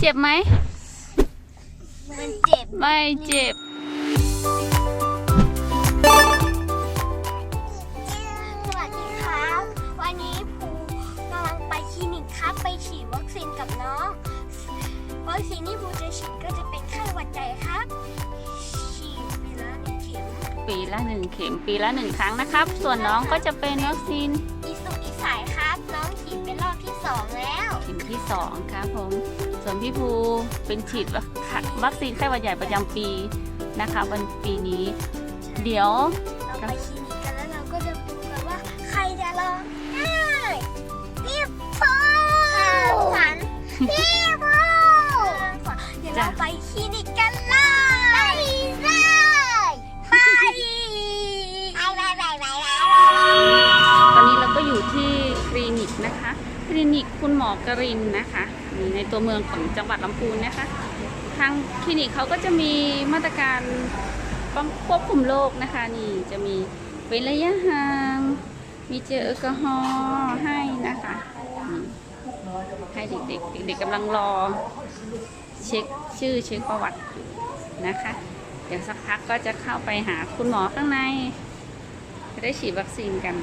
เจ็บไหม มันเจ็บ ไม่เจ็บ สวัสดีครับ วันนี้ภูกำลังไปคลินิกครับ ไปฉีดวัคซีนกับน้องวัคซีนที่ภูจะฉีดก็จะเป็นไข้หวัดใหญ่ครับ ฉีดไปแล้วหนึ่งเข็ม ปีละหนึ่งเข็มปีละหนึ่งครั้งนะครับ ส่วนน้องก็จะเป็นวัคซีนอีสุกอีสายครับ น้องฉีดเป็นรอบที่สองแล้ว เข็มที่สองครับผมส่ วนพี่ภูเป็นฉีดวัคซีนไข้หวัดใหญ่ประจำปีนะคะวันปีนี้ เดี๋ยวเราไปคลินิกกันแล้วเราก็จะดูกันว่าใครจะรองได้พี่พูขวัญพี่พูเดี๋ยวเราไปคลินิกกันเลยไปเลยไปไปไปไปตอนนี้เราก็อยู่ที่คลินิกนะคะ คลินิกคุณหมอกรินนะคะ อยู่ในตัวเมืองของจังหวัดลำพูนนะคะ ทางคลินิกเขาก็จะมีมาตรการป้องควบคุมโรคนะคะ นี่จะมีเว้นระยะห่าง มีเจลแอลกอฮอล์ให้นะคะให้เด็กๆเด็กๆกำลังรอ เช็คชื่อเช็คประวัตินะคะ เดี๋ยวสักพักก็จะเข้าไปหาคุณหมอข้างใน จะได้ฉีดวัคซีนกัน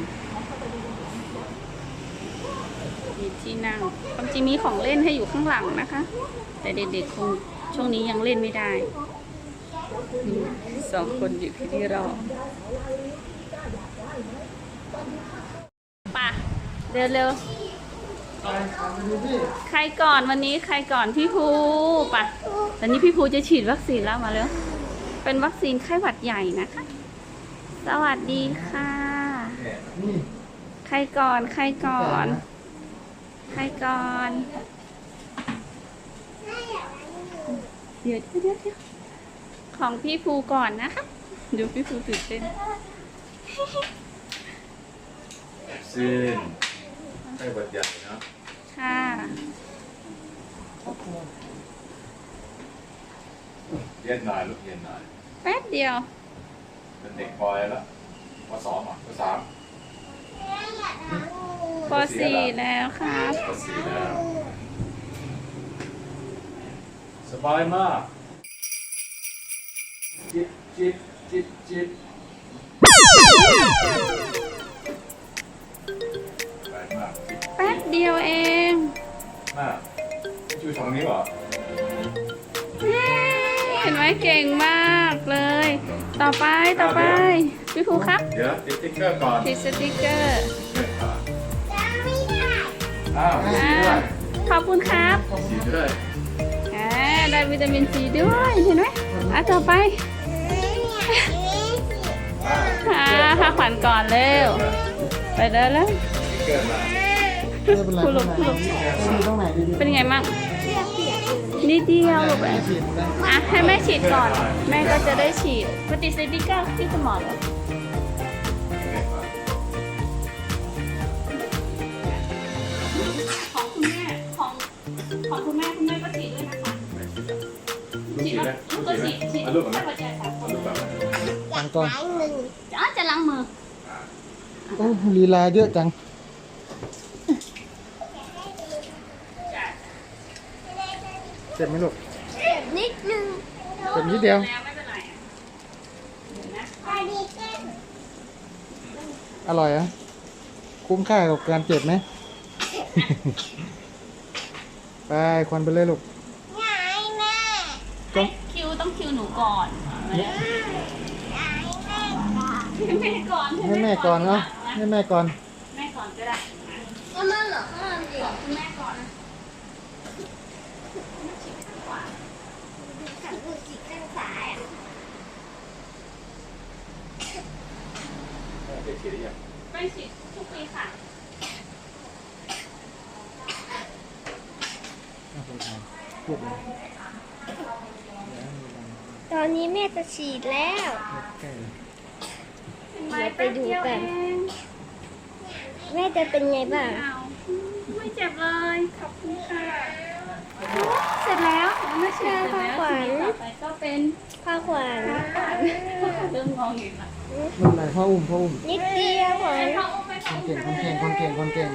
มี ที่นั่งความจริงมีของเล่นให้อยู่ข้างหลังนะคะ แต่เด็กๆคงช่วงนี้ยังเล่นไม่ได้นี่สองคนอยู่ที่รอป่ะเร็วเร็วๆใครก่อนวันนี้ใครก่อนพี่ภูป่ะตอนนี้พี่ภูจะฉีดวัคซีนแล้วมาเร็วเป็นวัคซีนไข้หวัดใหญ่นะคะ สวัสดีค่ะ ใครก่อนใครก่อน ใครก่อนเดี๋ยวเดี๋ยวเดี๋ยวเดี๋ยวของพี่ภูก่อนนะคะดูพี่ภูตื่นเต้นซีนไข้หวัดใหญ่เนาะค่ะเย็นหน่อยลูกเย็นหน่อยแป๊บเดียว เป็นเด็กปอยแล้วปสองอะปสาม ปสี่แล้วครับปสี่แล้วสบายมาก จิบจิบจิบจิบสบายมากจิบแป๊บเดียวเองมากชูสองนี้วเหรอเย้เห็นไหมเก่งมากเลย ต่อไปต่อไปพี่ภูครับ เดี๋ยวติดติ๊กเกอร์ก่อน ติดสติกเกอร์ อ้าวสีด้วยขอบคุณครับสีด้วยอ่าได้วิตามินซีด้วยเห็นไหมอะต่อไปอ่าอ่าพาขวัญก่อนเร็ว ไปแล้วแล้วติ๊กเกอร์มาไม่เป็นไรคุณลุงไม่คุณลุงเป็นไรตรงไหนดีๆเป็นไงมั่งนิดเดียวลูกเอ้ยฉีดนะอะให้แม่ฉีดก่อน แม่ก็จะได้ฉีดปฏิสติกเกอร์ที่คุณหมอเลยของ ของคุณแม่คุณแม่ก็ฉีดด้วยนะคะลูกฉีดไหมลูลูกกก็ฉีฉีดดไหมฉีดเอาลูกก่อนไหมให้หัวใจสามคเอานลูกก่อนไหมตังก่อนอ๋อจะล้างมือโอ้ลีลาเยอะจังเจ็บไหมลูกนิดนึงเจ็บนิดเดียวแล้วไม่เป็นไรเดี๋ยวนะอร่อยอะ คุ้มค่ากับการเจ็บไหม ไปควันไปเลยลูกไงแม่ก็คิวต้องคิวหนูก่อนแม่แม่ก่อนให้แม่ก่อนเนาะให้แม่ก่อน แม่ก่อนก็ได้ก็มันเหรอข้างมันดิคุณแม่ก่อนนะขันดูสิข้างซ้ายอะเด็กฉีดได้ยังไปฉีดทุกปีค่ะ พูดเลย ตอนนี้แม่จะฉีดแล้วใกล้เลยเดี๋ยวไปดูกัน แม่จะเป็นไงบ้าง ไม่เจ็บเลย ขอบคุณค่ะ เสร็จแล้วไม่เสร็จแล้วขวัญทีนี้ต่อไปก็เป็นผ้าขวัญเริ่มงงอีกละไม่เป็นไรพ่ออุ้มพ่ออุ้มนิดเดียวขวัญเป็นพ่ออุ้มไปคพ่อนอุ้เก่งมคนเก่งคนเก่งคนเก่ง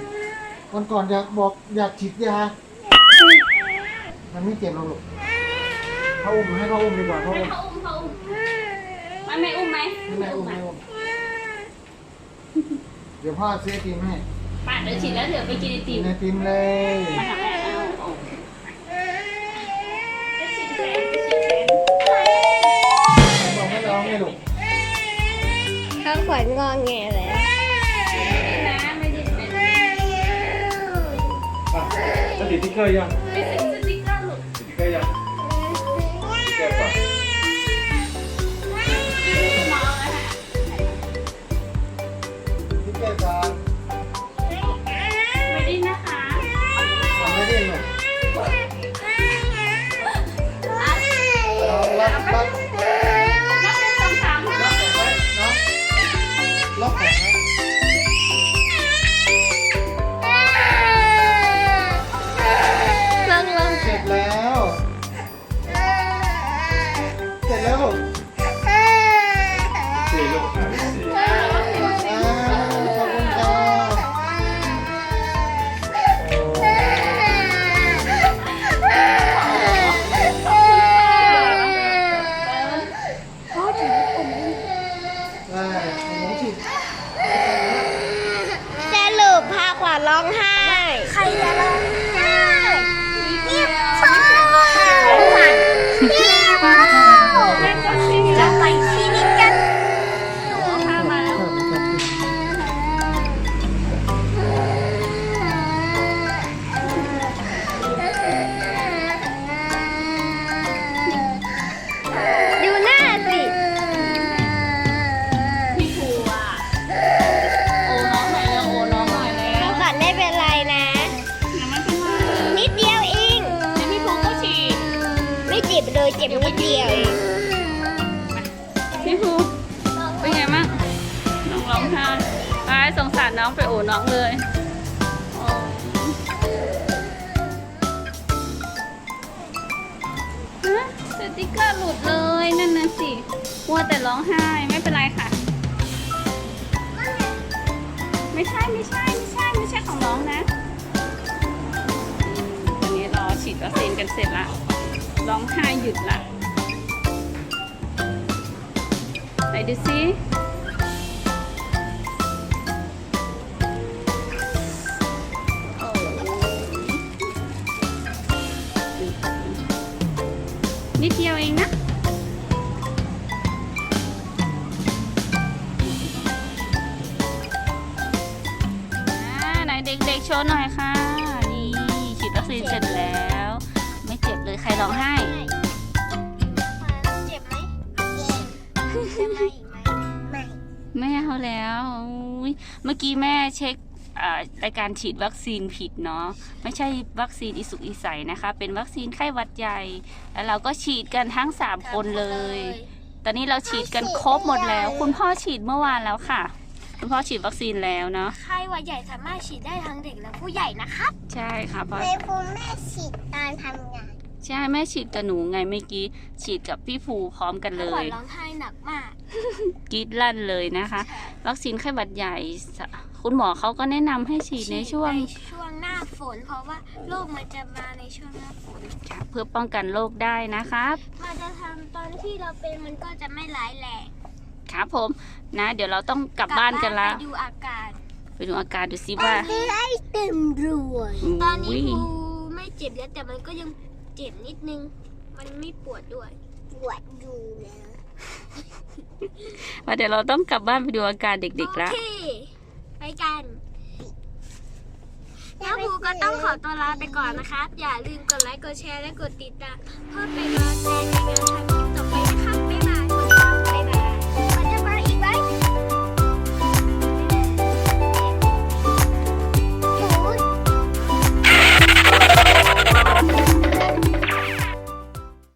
วันก่อนอยากบอกอยากฉีดยา มันไม่เจ็บหรอกลูกพ่ออุ้มให้พ่ออุ้มดีกว่าพ่อให้อุ้มเขาอุ้มเขาอุ้มมันไม่อุ้มไหมไม่อุ้มไม่อุ้มเดี๋ยวพ่อซื้อไอติมให้ป่ะเดี๋ยวฉีดแล้วเดี๋ยวไปกินไอติกิมนไอติมเลยมาหาแม่เอาเอาจะฉีดแขนจะฉีดแขนบอกให้ร้องไงลูกข้างขวัญงอแงแล้วนะไม่ได้เป็นอะแล้วติดติ๊กเกอร์ยัง ไม่ เดียวเองพี่ภูเป็นไงบ้างน้องร้องไห้ตายสงสารน้องไปโอ้น้องเลยโอ้ฮะสติกเกอร์หลุดเลยนั่นน่ะสิมัวแต่ร้องไห้ไม่เป็นไรค่ะ ไม่ใช่ไม่ใช่ไม่ใช่ไม่ใช่ของน้องนะอืมตอนนี้รอฉีดวัคซีนกันเสร็จละร้องไห้หยุดละ ดูซิโอ้นิดเดียวเองนะอ่าไหนเด็กๆโชว์หน่อยค่ะ นี่ฉีดวัคซีนเสร็จแล้ว ไม่เจ็บเลยใครร้องไห้ แล้วอุ๊ยเมื่อกี้แม่เช็คอ่ารายการฉีดวัคซีนผิดเนาะไม่ใช่วัคซีนอิสุกอิใสนะคะ เป็นวัคซีนไข้หวัดใหญ่แล้วเราก็ฉีดกันทั้ง3คนเลย ตอนนี้เราฉีดกันครบหมดแล้ว คุณพ่อฉีดเมื่อวานแล้วค่ะ คุณพ่อฉีดวัคซีนแล้วเนาะไข้หวัดใหญ่สามารถฉีดได้ทั้งเด็กและผู้ใหญ่นะครับ ใช่ค่ะเพราะ ในภูมิแม่ฉีดตอนทำงาน ใช่แม่ฉีดกับหนูไงเมื่อกี้ฉีดกับพี่ภูพร้อมกันเลขวัญยร้องไห้หนักมาก กรีดลั่นเลยนะคะ วัคซีนไข้หวัดใหญ่สะคุณหมอเขาก็แนะนำให้ฉีดในช่วง ในช่วงหน้าฝน เพราะว่าโรคมันจะมาในช่วงหน้าฝนค่ะเพื่อป้องกันโรคได้นะครับ มันจะทำตอนที่เราเป็นมันก็จะไม่ร้ายแรงครับผมนะ เดี๋ยวเราต้องกลับบ้านกันละ ไปดูอาการไปดูอาการดูซิว่าให้เต็มรวยตอนนี้อุ้ยครูไม่เจ็บแล้วแต่มันก็ยัง เจ็บนิดนึง มันไม่ปวดด้วย ปวดอยู่แล้วว่าเดี๋ยวเราต้องกลับบ้านไปดูอาการเด็กๆละโอเคไปกัน แล้วครูก็ต้องขอตัวลาไปก่อนนะครับ อย่าลืมกดไลค์ กดแชร์ และกดติดตามเพื่อเป็นกำลังใจในการทำ